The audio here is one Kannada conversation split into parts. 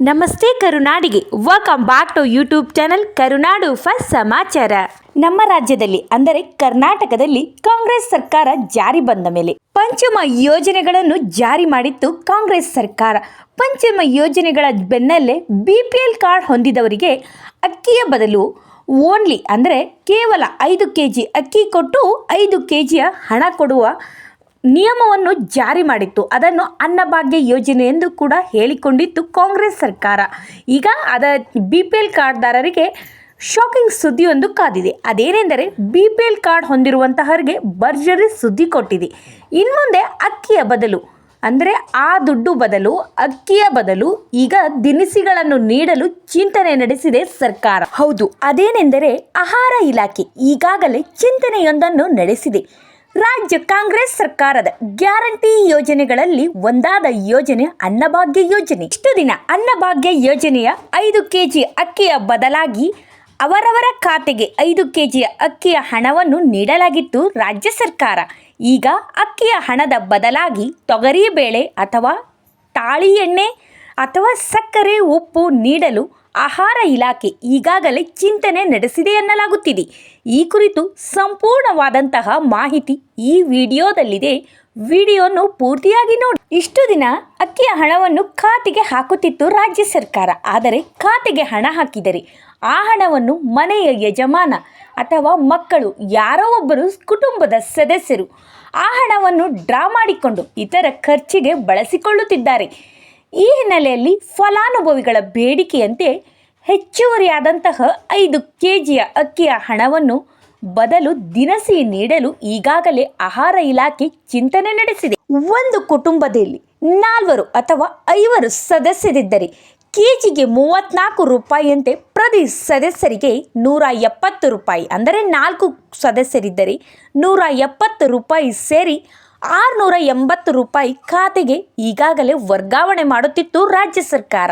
ನಮಸ್ತೆ ಕರುನಾಡಿಗೆ. Welcome back to YouTube channel Karunadu first ಸಮಾಚಾರ. ನಮ್ಮ ರಾಜ್ಯದಲ್ಲಿ, ಅಂದರೆ ಕರ್ನಾಟಕದಲ್ಲಿ ಕಾಂಗ್ರೆಸ್ ಸರ್ಕಾರ ಜಾರಿ ಬಂದ ಮೇಲೆ ಪಂಚಮ ಯೋಜನೆಗಳನ್ನು ಜಾರಿ ಮಾಡಿತ್ತು ಕಾಂಗ್ರೆಸ್ ಸರ್ಕಾರ. ಪಂಚಮ ಯೋಜನೆಗಳ ಬೆನ್ನಲ್ಲೇ ಬಿ ಪಿ ಎಲ್ ಕಾರ್ಡ್ ಹೊಂದಿದವರಿಗೆ ಅಕ್ಕಿಯ ಬದಲು ಓನ್ಲಿ ಅಂದರೆ ಕೇವಲ ಐದು ಕೆ ಜಿ ಅಕ್ಕಿ ಕೊಟ್ಟು ಐದು ಕೆ ಜಿಯ ಹಣ ಕೊಡುವ ನಿಯಮವನ್ನು ಜಾರಿ ಮಾಡಿತ್ತು. ಅದನ್ನು ಅನ್ನಭಾಗ್ಯ ಯೋಜನೆ ಎಂದು ಕೂಡ ಹೇಳಿಕೊಂಡಿತ್ತು ಕಾಂಗ್ರೆಸ್ ಸರ್ಕಾರ. ಈಗ ಅದ ಬಿ ಪಿ ಎಲ್ ಕಾರ್ಡ್ದಾರರಿಗೆ ಶಾಕಿಂಗ್ ಸುದ್ದಿಯೊಂದು ಕಾದಿದೆ. ಅದೇನೆಂದರೆ ಬಿ ಪಿ ಎಲ್ ಕಾರ್ಡ್ ಹೊಂದಿರುವಂತಹವರಿಗೆ ಭರ್ಜರಿ ಸುದ್ದಿ ಕೊಟ್ಟಿದೆ. ಇನ್ಮುಂದೆ ಅಕ್ಕಿಯ ಬದಲು, ಅಂದರೆ ಆ ದುಡ್ಡು ಬದಲು, ಅಕ್ಕಿಯ ಬದಲು ಈಗ ದಿನಸಿಗಳನ್ನು ನೀಡಲು ಚಿಂತನೆ ನಡೆಸಿದೆ ಸರ್ಕಾರ. ಹೌದು, ಅದೇನೆಂದರೆ ಆಹಾರ ಇಲಾಖೆ ಈಗಾಗಲೇ ಚಿಂತನೆಯೊಂದನ್ನು ನಡೆಸಿದೆ. ರಾಜ್ಯ ಕಾಂಗ್ರೆಸ್ ಸರ್ಕಾರದ ಗ್ಯಾರಂಟಿ ಯೋಜನೆಗಳಲ್ಲಿ ಒಂದಾದ ಯೋಜನೆ ಅನ್ನಭಾಗ್ಯ ಯೋಜನೆ. ಇಷ್ಟು ದಿನ ಅನ್ನಭಾಗ್ಯ ಯೋಜನೆಯ ಐದು ಕೆಜಿ ಅಕ್ಕಿಯ ಬದಲಾಗಿ ಅವರವರ ಖಾತೆಗೆ ಐದು ಕೆಜಿಯ ಅಕ್ಕಿಯ ಹಣವನ್ನು ನೀಡಲಾಗಿತ್ತು ರಾಜ್ಯ ಸರ್ಕಾರ. ಈಗ ಅಕ್ಕಿಯ ಹಣದ ಬದಲಾಗಿ ತೊಗರಿಬೇಳೆ ಅಥವಾ ತಾಳಿ ಎಣ್ಣೆ ಅಥವಾ ಸಕ್ಕರೆ ಉಪ್ಪು ನೀಡಲು ಆಹಾರ ಇಲಾಖೆ ಈಗಾಗಲೇ ಚಿಂತನೆ ನಡೆಸಿದೆ ಎನ್ನಲಾಗುತ್ತಿದೆ. ಈ ಕುರಿತು ಸಂಪೂರ್ಣವಾದಂತಹ ಮಾಹಿತಿ ಈ ವಿಡಿಯೋದಲ್ಲಿದೆ. ವಿಡಿಯೋನು ಪೂರ್ತಿಯಾಗಿ ನೋಡಿ. ಇಷ್ಟು ದಿನ ಅಕ್ಕಿಯ ಹಣವನ್ನು ಖಾತೆಗೆ ಹಾಕುತ್ತಿತ್ತು ರಾಜ್ಯ ಸರ್ಕಾರ. ಆದರೆ ಖಾತೆಗೆ ಹಣ ಹಾಕಿದರೆ ಆ ಹಣವನ್ನು ಮನೆಯ ಯಜಮಾನ ಅಥವಾ ಮಕ್ಕಳು ಯಾರೋ ಒಬ್ಬರು ಕುಟುಂಬದ ಸದಸ್ಯರು ಆ ಹಣವನ್ನು ಡ್ರಾ ಮಾಡಿಕೊಂಡು ಇತರ ಖರ್ಚಿಗೆ ಬಳಸಿಕೊಳ್ಳುತ್ತಿದ್ದಾರೆ. ಈ ಹಿನ್ನೆಲೆಯಲ್ಲಿ ಫಲಾನುಭವಿಗಳ ಬೇಡಿಕೆಯಂತೆ ಹೆಚ್ಚುವರಿಯಾದಂತಹ ಐದು ಕೆ ಜಿಯ ಅಕ್ಕಿಯ ಹಣವನ್ನು ಬದಲು ದಿನಸಿ ನೀಡಲು ಈಗಾಗಲೇ ಆಹಾರ ಇಲಾಖೆ ಚಿಂತನೆ ನಡೆಸಿದೆ. ಒಂದು ಕುಟುಂಬದಲ್ಲಿ ನಾಲ್ವರು ಅಥವಾ ಐವರು ಸದಸ್ಯರಿದ್ದರೆ ಕೆಜಿಗೆ ಮೂವತ್ನಾಲ್ಕು ರೂಪಾಯಿಯಂತೆ ಪ್ರತಿ ಸದಸ್ಯರಿಗೆ ನೂರ ಎಪ್ಪತ್ತು ರೂಪಾಯಿ, ಅಂದರೆ ನಾಲ್ಕು ಸದಸ್ಯರಿದ್ದರೆ ನೂರ ಎಪ್ಪತ್ತು ರೂಪಾಯಿ ಸೇರಿ ಆರುನೂರ ಎಂಬತ್ತು ರೂಪಾಯಿ ಖಾತೆಗೆ ಈಗಾಗಲೇ ವರ್ಗಾವಣೆ ಮಾಡುತ್ತಿತ್ತು ರಾಜ್ಯ ಸರ್ಕಾರ.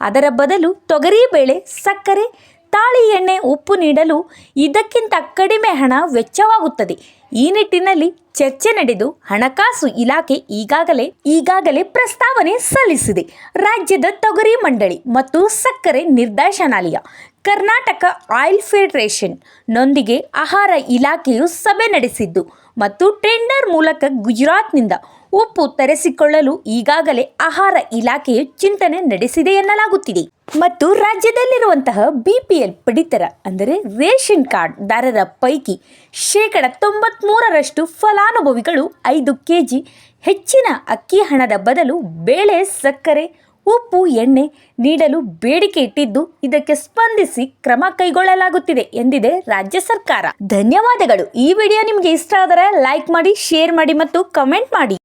ಅದರ ಬದಲು ತೊಗರಿಬೇಳೆ ಸಕ್ಕರೆ, ತಾಳಿ ಎಣ್ಣೆ, ಉಪ್ಪು ನೀಡಲು ಇದಕ್ಕಿಂತ ಕಡಿಮೆ ಹಣ ವೆಚ್ಚವಾಗುತ್ತದೆ. ಈ ನಿಟ್ಟಿನಲ್ಲಿ ಚರ್ಚೆ ನಡೆದು ಹಣಕಾಸು ಇಲಾಖೆ ಈಗಾಗಲೇ ಈಗಾಗಲೇ ಪ್ರಸ್ತಾವನೆ ಸಲ್ಲಿಸಿದೆ. ರಾಜ್ಯದ ತೊಗರಿ ಮಂಡಳಿ ಮತ್ತು ಸಕ್ಕರೆ ನಿರ್ದೇಶನಾಲಯ ಕರ್ನಾಟಕ ಆಯಿಲ್ ಫೆಡರೇಷನ್ ನೊಂದಿಗೆ ಆಹಾರ ಇಲಾಖೆಯು ಸಭೆ ನಡೆಸಿದ್ದು ಮತ್ತು ಟೆಂಡರ್ ಮೂಲಕ ಗುಜರಾತ್ನಿಂದ ಉಪ್ಪು ತರಿಸಿಕೊಳ್ಳಲು ಈಗಾಗಲೇ ಆಹಾರ ಇಲಾಖೆಯು ಚಿಂತನೆ ನಡೆಸಿದೆ ಎನ್ನಲಾಗುತ್ತಿದೆ. ಮತ್ತು ರಾಜ್ಯದಲ್ಲಿರುವಂತಹ ಬಿ ಪಿ ಎಲ್ ಪಡಿತರ, ಅಂದರೆ ರೇಷನ್ ಕಾರ್ಡ್ ದಾರರ ಪೈಕಿ ಶೇಕಡ ತೊಂಬತ್ತ್ಮೂರರಷ್ಟು ಫಲಾನುಭವಿಗಳು ಐದು ಕೆ ಜಿ ಹೆಚ್ಚಿನ ಅಕ್ಕಿ ಹಣದ ಬದಲು ಬೇಳೆ, ಸಕ್ಕರೆ ಉಪ್ಪು, ಎಣ್ಣೆ ನೀಡಲು ಬೇಡಿಕೆ ಇಟ್ಟಿದ್ದು ಇದಕ್ಕೆ ಸ್ಪಂದಿಸಿ ಕ್ರಮ ಕೈಗೊಳ್ಳಲಾಗುತ್ತಿದೆ ಎಂದಿದೆ ರಾಜ್ಯ ಸರ್ಕಾರ. ಧನ್ಯವಾದಗಳು. ಈ ವಿಡಿಯೋ ನಿಮಗೆ ಇಷ್ಟ ಆದರೆ ಲೈಕ್ ಮಾಡಿ, ಶೇರ್ ಮಾಡಿ ಮತ್ತು ಕಮೆಂಟ್ ಮಾಡಿ.